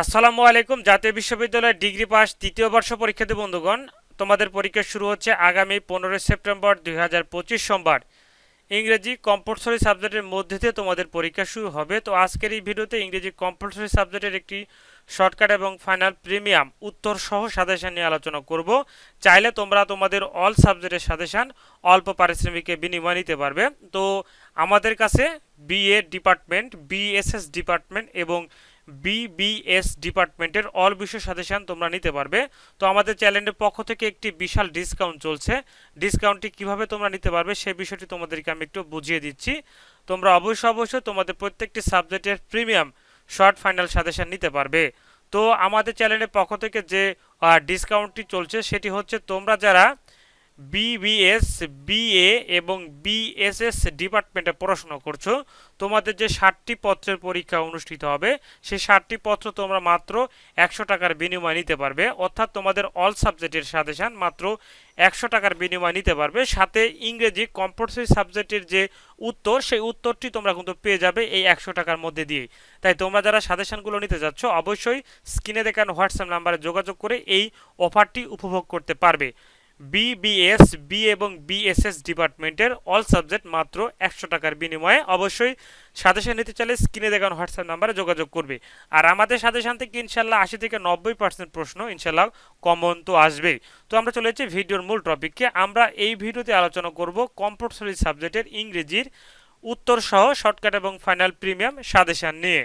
আসসালামু আলাইকুম, জাতীয় বিশ্ববিদ্যালয়ের ডিগ্রি পাস তৃতীয় বর্ষ পরীক্ষার্থী বন্ধুগণ। তোমাদের পরীক্ষা শুরু হচ্ছে আগামী পনেরোই সেপ্টেম্বর দুই হাজার পঁচিশ সোমবার। ইংরেজি কম্পালসরি সাবজেক্টের মধ্যে দিয়ে তোমাদের পরীক্ষা শুরু হবে। তো আজকের এই ভিডিওতে ইংরেজি কম্পালসরি সাবজেক্টের একটি শর্টকাট এবং ফাইনাল প্রিমিয়াম উত্তর সহ সাজেশন নিয়ে আলোচনা করব। চাইলে তোমরা তোমাদের অল সাবজেক্টের সাজেশন অল্প পারিশ্রমিকে বিনিময় নিতে পারবে। তো আমাদের কাছে বিএ ডিপার্টমেন্ট বিএসএস ডিপার্টমেন্ট এবং বিবিএস ডিপার্টমেন্টের অল বিষয় সাজেশন তোমরা নিতে পারবে। তো আমাদের চ্যানেলের পক্ষ থেকে একটি বিশাল ডিসকাউন্ট চলছে। ডিসকাউন্টটি কীভাবে তোমরা নিতে পারবে সেই বিষয়টি তোমাদেরকে আমি একটু বুঝিয়ে দিচ্ছি। তোমরা অবশ্যই অবশ্যই তোমাদের প্রত্যেকটি সাবজেক্টের প্রিমিয়াম, শর্ট, ফাইনাল সাজেশন নিতে পারবে। তো আমাদের চ্যানেলের পক্ষ থেকে যে ডিসকাউন্টটি চলছে সেটি হচ্ছে তোমরা যারা বিবিএস বিএ এবং বিএসএস ডিপার্টমেন্টে পড়াশোনা করছ। তোমাদের যে ষাটটি পত্রের পরীক্ষা অনুষ্ঠিত হবে সেই ষাটটি পত্র তোমরা মাত্র একশো টাকার বিনিময় নিতে পারবে। অর্থাৎ তোমাদের অল সাবজেক্টের সাজেশান মাত্র একশো টাকার বিনিময় নিতে পারবে। সাথে ইংরেজি কম্পালসরি সাবজেক্টের যে উত্তর, সেই উত্তরটি তোমরা কিন্তু পেয়ে যাবে এই একশো টাকার মধ্যে দিয়ে। তাই তোমরা যারা সাজেশানগুলো নিতে যাচ্ছ, অবশ্যই স্ক্রিনে দেখানো হোয়াটসঅ্যাপ নাম্বারে যোগাযোগ করে এই অফারটি উপভোগ করতে পারবে। বিবিএস বি এবং বিএসএস ডিপার্টমেন্টের অল সাবজেক্ট মাত্র একশো টাকার বিনিময়ে অবশ্যই সাজেশন নিতে চাইলে স্ক্রিনে দেখানো হোয়াটসঅ্যাপ নাম্বারে যোগাযোগ করবে। আর আমাদের সাজেশন থেকে ইনশাল্লাহ আশি থেকে নব্বই পার্সেন্ট প্রশ্ন ইনশাল্লাহ কমন তো আসবেই। তো আমরা চলে যাচ্ছি ভিডিওর মূল টপিককে আমরা এই ভিডিওতে আলোচনা করব কম্পালসরি সাবজেক্টের ইংরেজির উত্তর সহ শর্টকাট এবং ফাইনাল প্রিমিয়াম সাজেশন নিয়ে।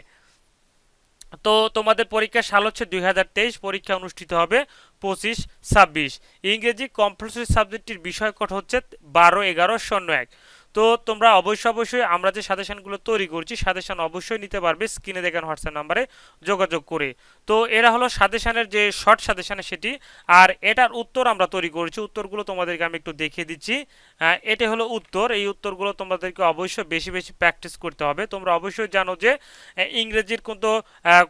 তো তোমাদের পরীক্ষার সাল হচ্ছে দুই হাজার তেইশ, পরীক্ষা অনুষ্ঠিত হবে পঁচিশ ছাব্বিশ। ইংরেজি কম্পালসরি সাবজেক্টটির বিষয়কট হচ্ছে বারো এগারো শূন্য এক। তো তোমরা অবশ্যই অবশ্যই আমরা যে সাজেশনগুলো তৈরি করছি, সাজেশন অবশ্যই নিতে পারবে স্ক্রিনে দেখান হোয়াটসঅ্যাপ নাম্বারে যোগাযোগ করে। তো এরা হলো সাজেশনের যে শর্ট সাজেশন সেটি, আর এটার উত্তর আমরা তৈরি করেছি। উত্তরগুলো তোমাদেরকে আমি একটু দেখিয়ে দিচ্ছি। এটা হলো উত্তর। এই উত্তরগুলো তোমাদেরকে অবশ্যই বেশি বেশি প্র্যাকটিস করতে হবে। তোমরা অবশ্যই জানো যে ইংরেজির কিন্তু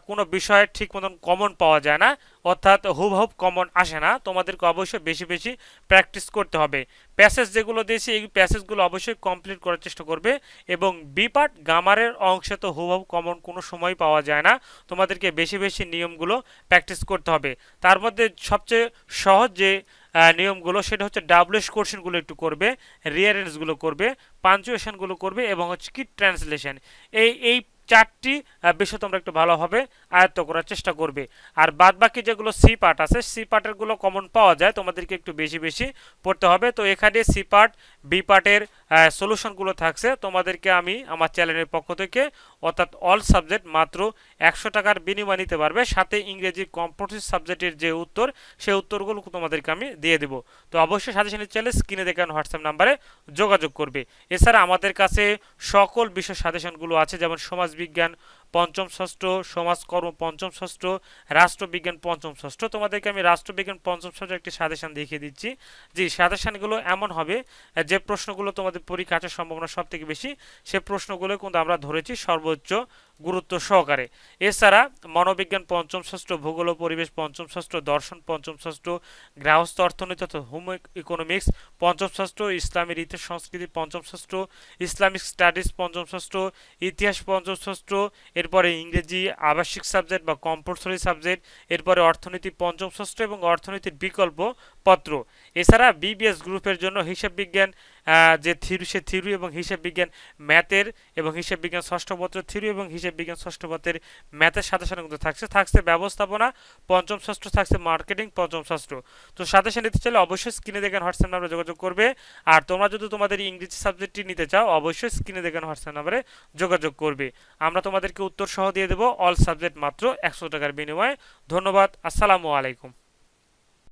কোনো বিষয়ে ঠিক মতন কমন পাওয়া যায় না। অর্থাৎ হুবহুব কমন আসে না। তোমাদেরকে অবশ্যই বেশি বেশি প্র্যাকটিস করতে হবে। প্যাসেজ যেগুলো দিয়েছি, এই প্যাসেজগুলো অবশ্যই কমপ্লিট করার চেষ্টা করবে এবং বি পার্ট গামারের অংশে তো হুবহুব কমন কোনো সময় পাওয়া যায় না। তোমাদেরকে বেশি বেশি নিয়মগুলো প্র্যাকটিস করতে হবে। তার মধ্যে সবচেয়ে সহজ যে নিয়মগুলো সেটা হচ্ছে ডাবলিশ কোশ্চেনগুলো একটু করবে রিয়ারেন্সগুলো করবে পাঞ্চুয়েশনগুলো করবে এবং হচ্ছে কি ট্রান্সলেশন এই এই চারটি বিষয় তোমরা একটু ভালোভাবে আয়ত্ত করার চেষ্টা করবে। আর বাদ বাকি যেগুলো সি পার্ট আছে সি পার্টেরগুলো কমন পাওয়া যায়, তোমাদেরকে একটু বেশি বেশি পড়তে হবে। তো এখানে সি পার্ট বি পার্টের সলিউশনগুলো থাকছে। তোমাদেরকে আমি আমার চ্যানেলের পক্ষ থেকে অর্থাৎ অল সাবজেক্ট মাত্র একশো টাকার বিনিময় নিতে পারবে। সাথে ইংরেজি কম্পোসিট সাবজেক্টের যে উত্তর সেই উত্তরগুলো তোমাদেরকে আমি দিয়ে দেবো। তো অবশ্যই সাজেশনের চ্যানেল স্ক্রিনে দেখানো হোয়াটসঅ্যাপ নাম্বারে যোগাযোগ করবে। এছাড়া আমাদের কাছে সকল বিষয় সাজেশনগুলো আছে, যেমন সমাজবিজ্ঞান পঞ্চম ষষ্ঠ, সমাজকর্ম পঞ্চম ষষ্ঠ, রাষ্ট্রবিজ্ঞান পঞ্চম ষষ্ঠ। তোমাদেরকে আমি রাষ্ট্রবিজ্ঞান পঞ্চম ষষ্ঠ একটি সাজেশান দেখিয়ে দিচ্ছি। যে সাজেশানগুলো এমন হবে, যে প্রশ্নগুলো তোমাদের পরীক্ষা আসার সম্ভাবনা সব থেকে বেশি, সে প্রশ্নগুলো কিন্তু আমরা ধরেছি সর্বোচ্চ গুরুত্ব সহকারে। এছাড়া মনোবিজ্ঞান পঞ্চম ষষ্ঠ, ভূগোল পরিবেশ পঞ্চম ষষ্ঠ, দর্শন পঞ্চম ষষ্ঠ, গৃহস্থ অর্থনীতি তথা হোম ইকোনমিক্স পঞ্চম ষষ্ঠ ইসলামের ইতিহাস সংস্কৃতি পঞ্চম ষষ্ঠ, ইসলামিক স্টাডিজ পঞ্চম ষষ্ঠ, ইতিহাস পঞ্চম ষষ্ঠ, এরপরে ইংরেজি আবাসিক সাবজেক্ট বা কম্পালসরি সাবজেক্ট এরপরে অর্থনীতি পঞ্চম ষষ্ঠ এবং অর্থনীতির বিকল্প পত্র। এছাড়া বিবিএস গ্রুপের জন্য হিসাব বিজ্ঞান যে থিরু, সে থিরু এবং হিসাব বিজ্ঞান ম্যাথের এবং হিসাব বিজ্ঞান ষষ্ঠ পত্র থিরু এবং হিসাব বিজ্ঞান ষষ্ঠ পত্রের ম্যাথের সাথে সাথে কিন্তু থাকছে। থাকছে ব্যবস্থাপনা, পঞ্চম ষষ্ঠ থাকছে মার্কেটিং, পঞ্চম ষষ্ঠ। তো সাথে সাথে নিতে চাইলে অবশ্যই স্ক্রিনে দেখেন হোয়াটসঅ্যাপ নাম্বারে যোগাযোগ করবে। আর তোমরা যদি তোমাদের ইংরেজি সাবজেক্টটি নিতে চাও, অবশ্যই স্ক্রিনে দেখেন হোয়াটসঅ্যাপ নাম্বারে যোগাযোগ করবে। আমরা তোমাদেরকে উত্তর সহ দিয়ে দেবো, অল সাবজেক্ট মাত্র একশো টাকার বিনিময়ে। ধন্যবাদ, আসসালামু আলাইকুম।